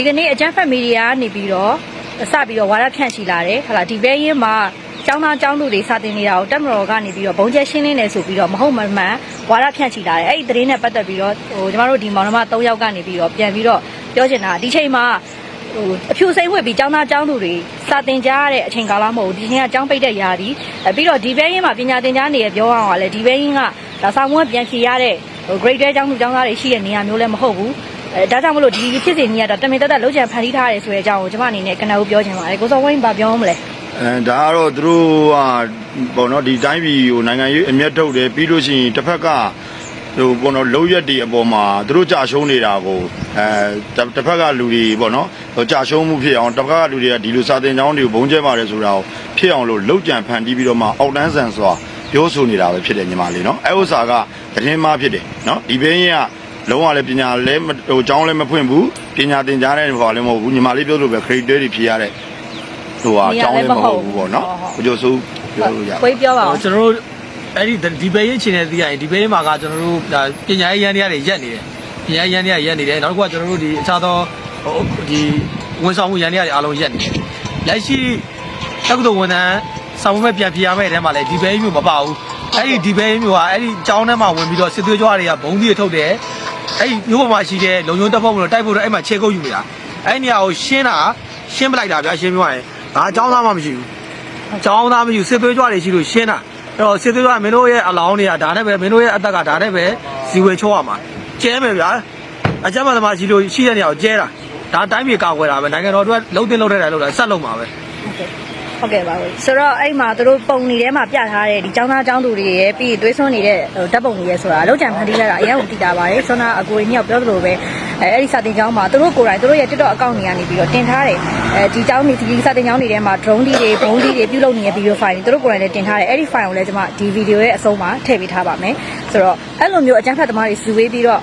ဒီကနေ့အကြမ်းဖက်မီဒီယာကနေပြီးတော့စပြီးတော့ဝါဒဖြန့်ချီလာတယ်ဟုတ်လားဒီဘဲရင်မှာကျောင်းသားကျောင်းသူတွေစာတင်နေတာကိုတက်မတော်ကနေပြီးတော့ဘုံကျဲရှင်းလင်းနေဆိုပြီးတော့မဟုတ်မမှန်ဝါဒဖြန့်ချီလာတယ်အဲ့ဒီသတင်းနဲ့ပတ်သက်ပြီးတော့ဟိုကျမတို့ဒီမောင်နှမ၃ယောက်ကနေပြီးတော့ပြန်ပြီးတော့ပြောချင်တာဒီချိန်မှာဟိုအဖြူစိမ့်ဝှက်ပြီးကျောင်းသားကျောင်းသူတွေစာတင်ကြရတဲ့အချိန်ကာလမဟုတ်ဘူးဒီချိန်ကကျောင်းပိတ်တဲ့ຢာဒီအဲပြီးတော့ဒီဘဲရင်မှာပညာသင်ကြားနေရပြောအောင်ကလည်းဒီဘဲရင်ကဒါစာမွေးပြန်ဖြေရတဲ့ဟို grade 12ကျောင်းသူကျောင်းသားတွေရှိတဲ့နေရာမျိုးလည်းမဟုတ်ဘူး အဲဒါကြောင့်မလို့ဒီဖြစ်စဉ်ကြီးကတော့တမင်တက်တက်လုံးချန်ဖန်တီးထားတယ်ဆိုတဲ့အကြောင်းကိုကျွန်မအနေနဲ့ကနဦးပြောချင်ပါတယ်ကိုစောဝင်းဘာပြောမလဲအဲဒါကတော့သူတို့ကပေါ့နော်ဒီတိုင်းပြည်ကိုနိုင်ငံရေးအမျက်ထုတ်တယ်ပြီးလို့ရှိရင်တစ်ဖက်ကဟိုပေါ့နော်လုံးရက်တွေအပေါ်မှာသူတို့ကြာရှုံးနေတာကိုအဲတစ်တစ်ဖက်ကလူတွေပေါ့နော်ဟိုကြာရှုံးမှုဖြစ်အောင်တစ်ဖက်ကလူတွေကဒီလိုစာတင်ကြောင်းတွေကိုဘုံကျဲပါတယ်ဆိုတာကိုဖြစ်အောင်လို့လုံးကြံဖန်တီးပြီးတော့မှအောက်တန်းဆန်စွာပြောဆိုနေတာပဲဖြစ်တယ်ညီမလေးနော်အဲဥစ္စာကသတင်းမှားဖြစ်တယ်နော်ဒီဘင်းရင်က လုံးဝလည်းပညာလည်းမဟိုကျောင်းလည်းမဖွင့်ဘူးပညာသင်ကြားတဲ့ဟောလည်းမဟုတ်ဘူးညီမလေးပြောလို့ပဲ credit တွေဖြေရတဲ့ဟိုဟာကျောင်းလည်းမဟုတ်ဘူးပေါ့နော်ဘုကျော်စိုးပြောလို့ရကိုကြီးပြောပါအောင်ကျွန်တော်တို့အဲ့ဒီဒီဘဲရင်ချင်တဲ့သိရရင်ဒီဘဲရင်မှာကကျွန်တော်တို့ဒါပညာရေးရန်တရားတွေရက်နေတယ်ပညာရေးရန်တရားရက်နေတယ်နောက်တစ်ခုကကျွန်တော်တို့ဒီအခြားသောဟိုဒီဝန်ဆောင်မှုရန်တရားတွေအားလုံးရက်နေတယ်လက်ရှိတက္ကသိုလ်ဝန်ထမ်းဆောင်မှုမဲ့ပြန်ပြရမယ့်အဲထဲမှာလည်းဒီဘဲရင်မျိုးမပါဘူးအဲ့ဒီဒီဘဲရင်မျိုးကအဲ့ဒီကျောင်းထဲမှာဝင်ပြီးတော့စစ်သွေးကြွားတွေကဘုံကြီးထုတ်တယ် အဲ့ဒီမျိုးပေါ်မှာရှိတဲ့လုံယုံတပ်ဖွဲ့မှုတွေတိုက်ဖို့တော့အဲ့မှာခြေကုပ်ယူနေတာအဲ့ဒီနေရာကိုရှင်းတာရှင်းပလိုက်တာဗျာရှင်းပြရရင်ငါအကြောင်းသားမှမရှိဘူးကျောင်းသားမရှိစစ်သွေးကြွတွေရှိလို့ရှင်းတာအဲ့တော့စစ်သွေးကြွမင်းတို့ရဲ့အလောင်းတွေကဒါနဲ့ပဲမင်းတို့ရဲ့အသက်ကဒါနဲ့ပဲဇီဝေချိုးရမှာကျဲမယ်ဗျာအကြမ်းမသမားရှိလို့ရှိတဲ့နေရာကိုကျဲတာဒါတိုင်းပြည်ကောက်ွယ်တာပဲနိုင်ငံတော်တို့ကလုံးတင်လုံးတဲ့တယ်လို့လည်းဆက်လုံးမှာပဲဟုတ်ကဲ့ ပါဘူးဆိုတော့အဲ့မှာသူတို့ပုံနေထဲမှာပြထားတဲ့ဒီចောင်းသားចောင်းသူတွေရဲ့ပြီးသွေးစွန်းနေတဲ့ဟိုဓာတ်ပုံတွေရဲ့ဆိုတာလုံးချန်ဖန်တီးလိုက်တာအရင်ကတည်တာပါတယ်ဆွမ်းနာအကိုကြီးညောက်ပြောသလိုပဲအဲအဲ့ဒီစာတင်ကျောင်းမှာသူတို့ကိုယ်တိုင်သူတို့ရဲ့ TikTok အကောင့်တွေကနေပြီးတော့တင်ထားတယ်အဲဒီကျောင်းတွေဒီစာတင်ကျောင်းတွေထဲမှာ drone တွေဘုံတွေပြုလုပ်နေတဲ့ video file တွေသူတို့ကိုယ်တိုင်လည်းတင်ထားတယ်အဲ့ဒီ file ကိုလည်းကျွန်မဒီ video ရဲ့အဆုံးမှာထည့်ပေးထားပါမယ်ဆိုတော့အဲ့လိုမျိုးအကြမ်းဖက်သမားတွေစုဝေးပြီးတော့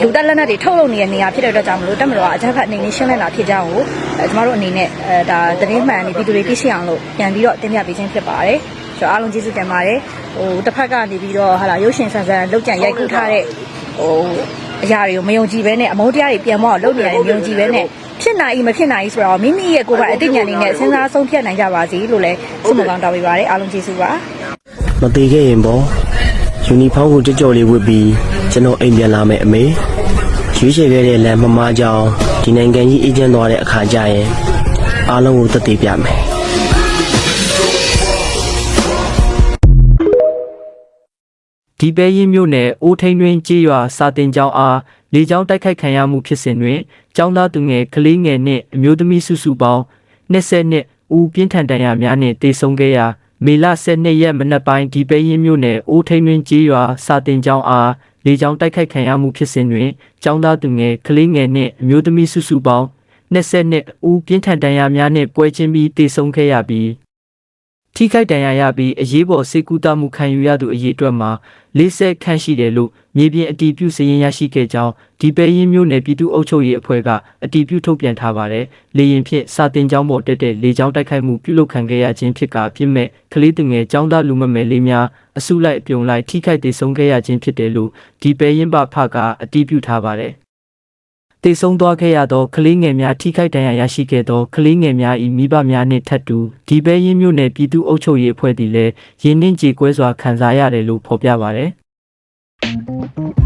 လူတက်လက်နက်တွေထုတ်လုပ်နေတဲ့နေရာဖြစ်တဲ့အတွက်ကြောင့်မလို့တက်မတော်ကအကြမ်းဖက်အနေနဲ့ရှင်းလင်းတာဖြစ်ကြောင်းကိုအဲကျွန်တော်တို့အနေနဲ့အဲဒါသတင်းမှန်နေပြည်သူတွေသိရှိအောင်လို့ပြန်ပြီးတော့တင်ပြပေးခြင်းဖြစ်ပါတယ်ဆိုတော့အားလုံးကျေးဇူးတင်ပါတယ်ဟိုတစ်ဖက်ကနေပြီးတော့ဟာလာရုပ်ရှင်ဆန်ဆန်လောက်ကြံရိုက်ကူးထားတဲ့ဟိုအရာတွေကိုမယုံကြည်ဘဲနဲ့အမုန်းတရားတွေပြန်မအောင်လုပ်နေရတယ်မယုံကြည်ဘဲနဲ့ဖြစ်နိုင် ਈ မဖြစ်နိုင် ਈ ဆိုတော့မိမိရဲ့ကိုယ်ပိုင်အသိဉာဏ်တွေနဲ့စဉ်းစားဆုံးဖြတ်နိုင်ကြပါစေလို့လည်းဆုမကောင်းတောင်းပေးပါတယ်အားလုံးကျေးဇူးပါမသေးခဲ့ရင်ပေါ့ ယူနီဖောင်းကိုကြော့ကြော့လေးဝတ်ပြီးကျွန်တော်အိမ်ပြန်လာမယ်အမေရွေးချယ်ခဲ့တဲ့လမ်းမမကြောင်ဒီနိုင်ငံကြီးအေးချမ်းသွားတဲ့အခါကျရင်အားလုံးကိုသက်သေပြမယ်ဒီပဲရင်မြို့နယ်အိုးထိန်တွင်ကြေးရွာစာတင်ကျောင်းအားလေကြောင်းတိုက်ခိုက်ခံရမှုဖြစ်စဉ်တွင်ကျောင်းသားသူငယ်ကလေးငယ်နှင့်အမျိုးသမီးစုစုပေါင်း20နှစ်ဦးပြင်းထန်ဒဏ်ရာများနှင့်တေဆုံးခဲ့ရာ မေလ12ရက်မနက်ပိုင်းဒီပဲရင်မြို့နယ်အိုးထိန်တွင်ကြေးရွာစာတင်ကျောင်းအားလေကြောင်းတိုက်ခိုက်ခံရမှုဖြစ်စဉ်တွင်ကျောင်းသားသူငယ်ကလေးငယ်နှင့်အမျိုးသမီးစုစုပေါင်း20နှစ်ဦးပြင်းထန်ဒဏ်ရာများနှင့်ပွဲချင်းပြီးတေဆုံးခဲ့ရပြီး ထိခိုက်ဒဏ်ရာရပြီးအရေးပေါ်စေကူတာမှုခံယူရသူအရေးအတွက်မှာ40ခန့်ရှိတယ်လို့မြေပြင်အတီးပြုစည်ရင်ရရှိခဲ့ကြောင်းဒီပဲရင်မျိုးနယ်ပြည်သူ့အုပ်ချုပ်ရေးအဖွဲ့ကအတီးပြုထုတ်ပြန်ထားပါတယ်။လေရင်ဖြင့်စာတင်ကျောင်းပေါ်တက်တဲ့လေကျောင်းတိုက်ခိုက်မှုပြုလုပ်ခံခဲ့ရခြင်းဖြစ်ကဖြစ်မဲ့ကလေးသူငယ်ကျောင်းသားလူမမယ်လေးများအစုလိုက်အပြုံလိုက်ထိခိုက်ဒေဆုံးခဲ့ရခြင်းဖြစ်တယ်လို့ဒီပဲရင်ပဖကအတီးပြုထားပါတယ်။ တည်ဆုံးသွားခဲ့ရသောကလေးငယ်များထိခိုက်ဒဏ်ရာရရှိခဲ့သောကလေးငယ်များ၏မိဘများနှင့်ထပ်တူဒီပဲရင်းမြို့နယ်ပြည်သူ့အုပ်ချုပ်ရေးအဖွဲ့သည်လည်းရင်းနှင်းကြေကွဲစွာခံစားရတယ်လို့ဖော်ပြပါဗျ။